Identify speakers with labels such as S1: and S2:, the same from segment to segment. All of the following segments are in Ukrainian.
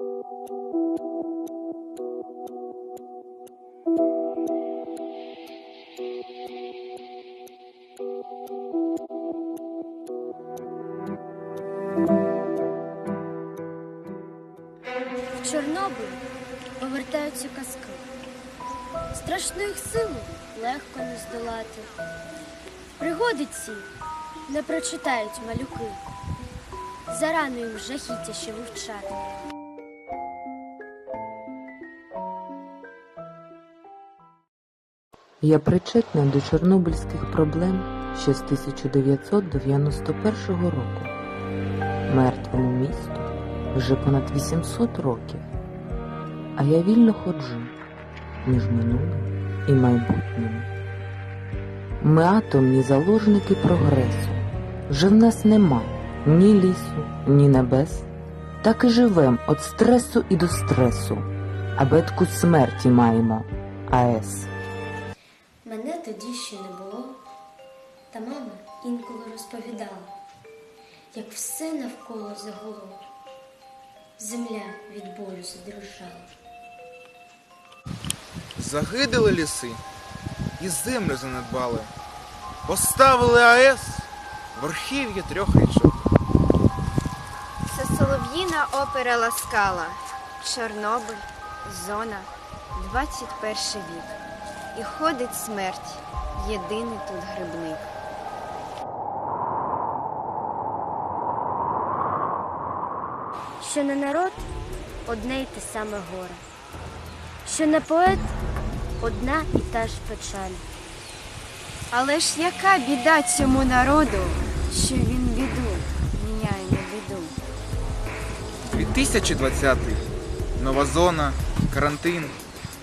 S1: В Чорнобиль повертаються казки. Страшну їх силу легко не здолати. Пригоди ці не прочитають малюки. Зарано їм жахіття ще вивчати.
S2: Я причетна до чорнобильських проблем ще з 1991 року. Мертвому місту вже понад 800 років, а я вільно ходжу між минулим і майбутнім. Ми атомні заложники прогресу. Вже в нас нема ні лісу, ні небес. Так і живем від стресу і до стресу, а бедку смерті маємо, АЕС.
S1: Мене тоді ще не було, та мама інколи розповідала, як все навколо загуло. Земля від болю задрожала.
S3: Загидали ліси і землю занедбали. Поставили АЕС в архів'я трьох річок.
S4: Це солов'їна опера Ласкала, Чорнобиль, зона, 21 вік. І ходить смерть, єдиний тут грибник.
S1: Що не народ одне й те саме горе, що не поет одна і та ж печаль.
S4: Але ж яка біда цьому народу, що він біду міняє на біду.
S3: 2020 нова зона, карантин.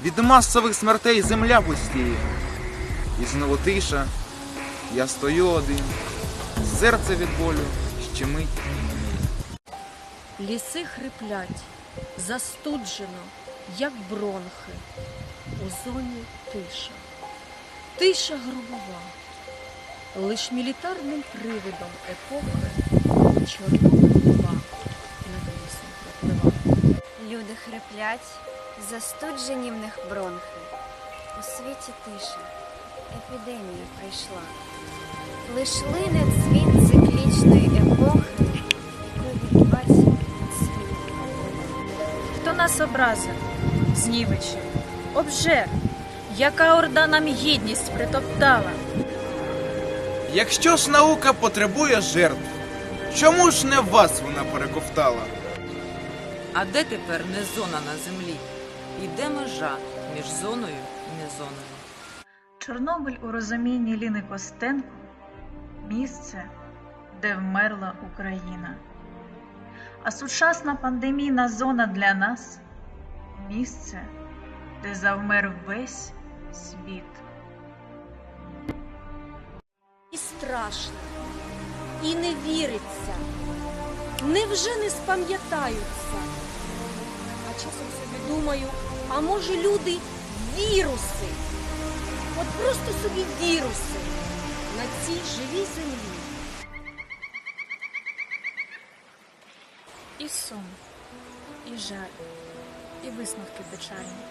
S3: Від масових смертей земля пустіє. І знову тиша. Я стою один. Серце від болю щемить.
S5: Ліси хриплять, застуджено, як бронхи. У зоні тиша. Тиша грубова. Лиш мілітарним привидом епохи Чорнобиль-2 ненависно пропливає.
S4: Люди хриплять, застуджені в них бронхи. У світі тиша, епідемія прийшла. Лиш лине дзвін циклічної епохи, ковід-20 світ.
S5: Хто нас образив, знівечив, обжер, яка орда нам гідність притоптала.
S3: Якщо ж наука потребує жертв, чому ж не вас вона перековтала?
S6: А де тепер не зона на землі? І де межа між зоною і незоною?
S7: Чорнобиль у розумінні Ліни Костенко місце, де вмерла Україна. А сучасна пандемійна зона для нас місце, де завмер весь світ.
S5: І страшно, і не віриться. Невже не спам'ятаються? Часом собі думаю, а може люди віруси? От просто собі віруси на цій живій землі. І сон, і жаль, і висновки печальні.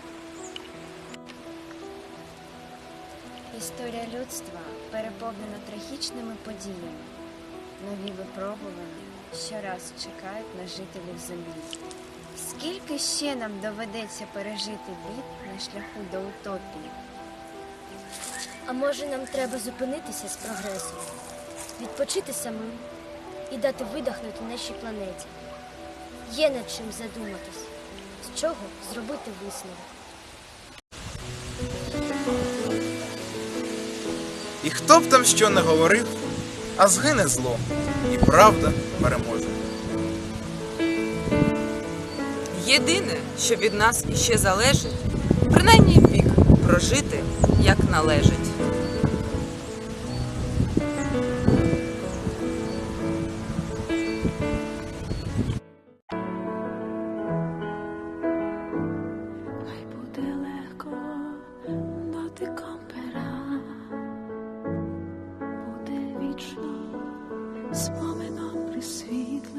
S4: Історія людства переповнена трагічними подіями. Нові випробування щораз чекають на жителів землі. Скільки ще нам доведеться пережити бід на шляху до утопії?
S1: А може нам треба зупинитися з прогресом, відпочити самим і дати видихнути нашій планеті. Є над чим задуматись, з чого зробити висновок.
S3: І хто б там що не говорив, а згине зло, і правда переможе.
S6: Єдине, що від нас іще залежить, принаймні вік прожити як належить. Хай буде легко дотиком пера, буде вічно споменом присвітло.